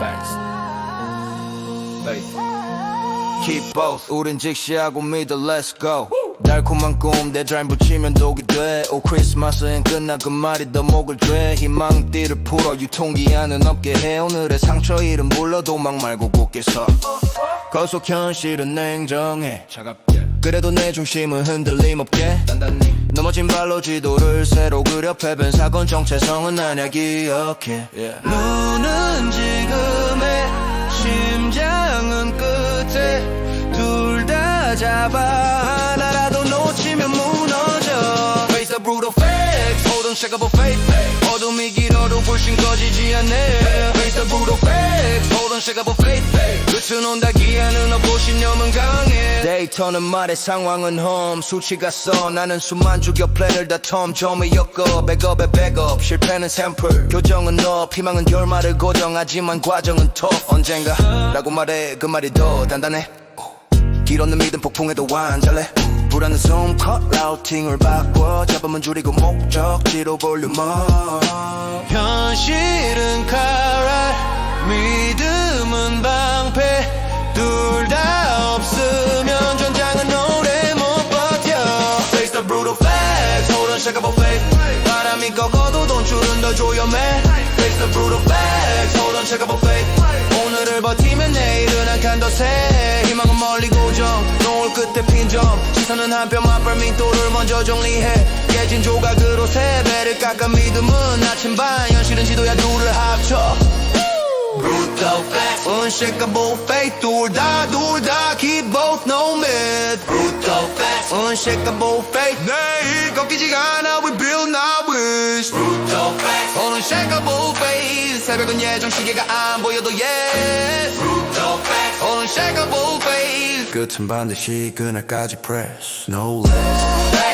Facts. Like. Keep both. 우린 직시하고 믿어. Let's go. 달콤한 꿈, 내잘 붙이면 독이 돼. 오, 크리스마스엔 끝나 그 말이 더 목을 죄. 희망띠를 풀어 유통기한은 없게 해. 오늘의 상처 이름 불러 도망 말고 곱게 서. 거속 현실은 냉정해. 차갑게. 그래도 내 중심은 흔들림 없게. 단단히. 넘어진 발로 지도를 새로 그려 패변 사건 정체성은 아냐 기억해. 눈은 지금의 심장은 끝에 둘 다 잡아. 하나라도 놓치면 무너져. Face the brutal facts. Hold unshakable faith. 어둠이 길어도 불신 꺼지지 않네. Face the brutal facts. Hold unshakable faith. 끝은 온다. 기한은 없고 신념은 강해 데이터는 말해 상황은 험 수치가 써 나는 수만 죽여 플랜을 다 텀. 점을 엮어. 백업에 백업. 실패는 샘플. 교정은 너. 피망은 결말을 고정하지만 과정은 터 언젠가 라고 말해. 그 말이 더 단단해. 길었는 믿음 폭풍에도 완전해. 불안은 숨컷 라우팅을 바꿔. 잡으면 줄이고 목적지로 볼륨업. 현실 줄은 더 조여매 Face the brutal facts hold unshakable faith 오늘을 버티면 내일은 한칸더세 희망은 멀리 고정 노을 끝에 핀점 시선은 한 뼘 앞발 민도를 먼저 정리해 깨진 조각으로 세 배를 깎아 믿음은 아침 반 현실은 지도야 둘을 합쳐 Brutal facts Unshakable faith 둘다 둘다 keep both no myth Brutal facts Unshakable faith 내일 꺾이지가 않아 we build now wish 새벽은 예정 시계가 안 보여도 facts Unshakable faith 끝은 반드시 그날까지 press no less